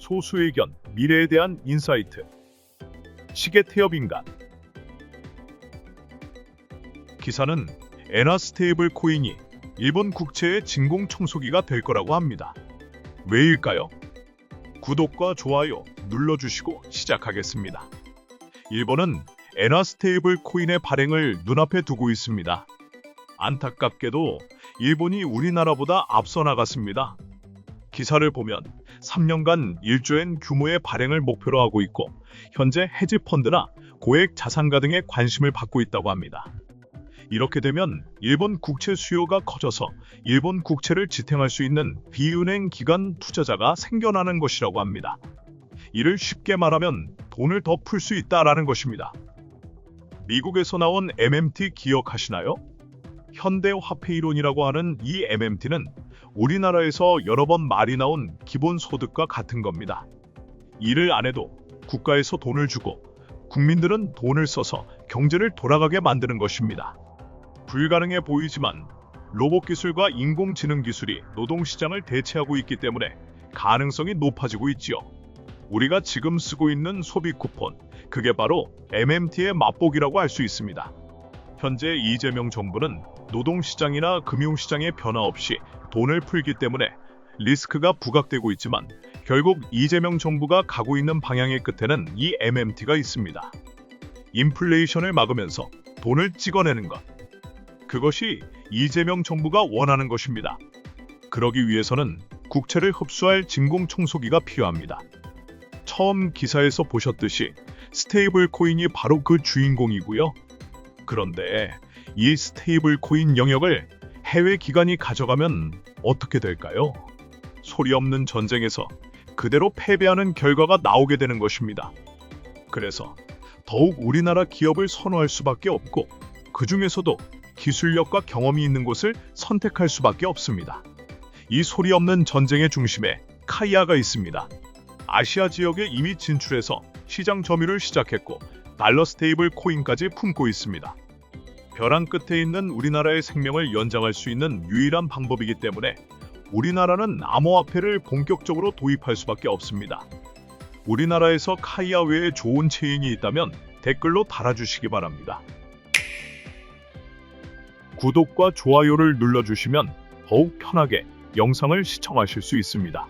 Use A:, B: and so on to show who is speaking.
A: 소수의견, 미래에 대한 인사이트. 시계 태엽 인간. 기사는 에나 스테이블 코인이 일본 국채의 진공 청소기가 될 거라고 합니다. 왜일까요? 구독과 좋아요 눌러주시고 시작하겠습니다. 일본은 에나 스테이블 코인의 발행을 눈앞에 두고 있습니다. 안타깝게도 일본이 우리나라보다 앞서 나갔습니다. 기사를 보면 3년간 1조엔 규모의 발행을 목표로 하고 있고 현재 헤지 펀드나 고액 자산가 등의 관심을 받고 있다고 합니다. 이렇게 되면 일본 국채 수요가 커져서 일본 국채를 지탱할 수 있는 비은행 기관 투자자가 생겨나는 것이라고 합니다. 이를 쉽게 말하면 돈을 더 풀 수 있다라는 것입니다. 미국에서 나온 MMT 기억하시나요? 현대 화폐 이론이라고 하는 이 MMT는 우리나라에서 여러 번 말이 나온 기본소득과 같은 겁니다. 일을 안 해도 국가에서 돈을 주고 국민들은 돈을 써서 경제를 돌아가게 만드는 것입니다. 불가능해 보이지만 로봇 기술과 인공지능 기술이 노동시장을 대체하고 있기 때문에 가능성이 높아지고 있지요. 우리가 지금 쓰고 있는 소비 쿠폰, 그게 바로 MMT의 맛보기라고 할 수 있습니다. 현재 이재명 정부는 노동시장이나 금융시장의 변화 없이 돈을 풀기 때문에 리스크가 부각되고 있지만 결국 이재명 정부가 가고 있는 방향의 끝에는 이 MMT가 있습니다. 인플레이션을 막으면서 돈을 찍어내는 것. 그것이 이재명 정부가 원하는 것입니다. 그러기 위해서는 국채를 흡수할 진공 청소기가 필요합니다. 처음 기사에서 보셨듯이 스테이블 코인이 바로 그 주인공이고요. 그런데 이 스테이블 코인 영역을 해외 기관이 가져가면 어떻게 될까요? 소리 없는 전쟁에서 그대로 패배하는 결과가 나오게 되는 것입니다. 그래서 더욱 우리나라 기업을 선호할 수밖에 없고 그 중에서도 기술력과 경험이 있는 곳을 선택할 수밖에 없습니다. 이 소리 없는 전쟁의 중심에 카이아가 있습니다. 아시아 지역에 이미 진출해서 시장 점유를 시작했고 달러 스테이블 코인까지 품고 있습니다. 벼랑 끝에 있는 우리나라의 생명을 연장할 수 있는 유일한 방법이기 때문에 우리나라는 암호화폐를 본격적으로 도입할 수밖에 없습니다. 우리나라에서 카이아 외에 좋은 체인이 있다면 댓글로 달아주시기 바랍니다. 구독과 좋아요를 눌러주시면 더욱 편하게 영상을 시청하실 수 있습니다.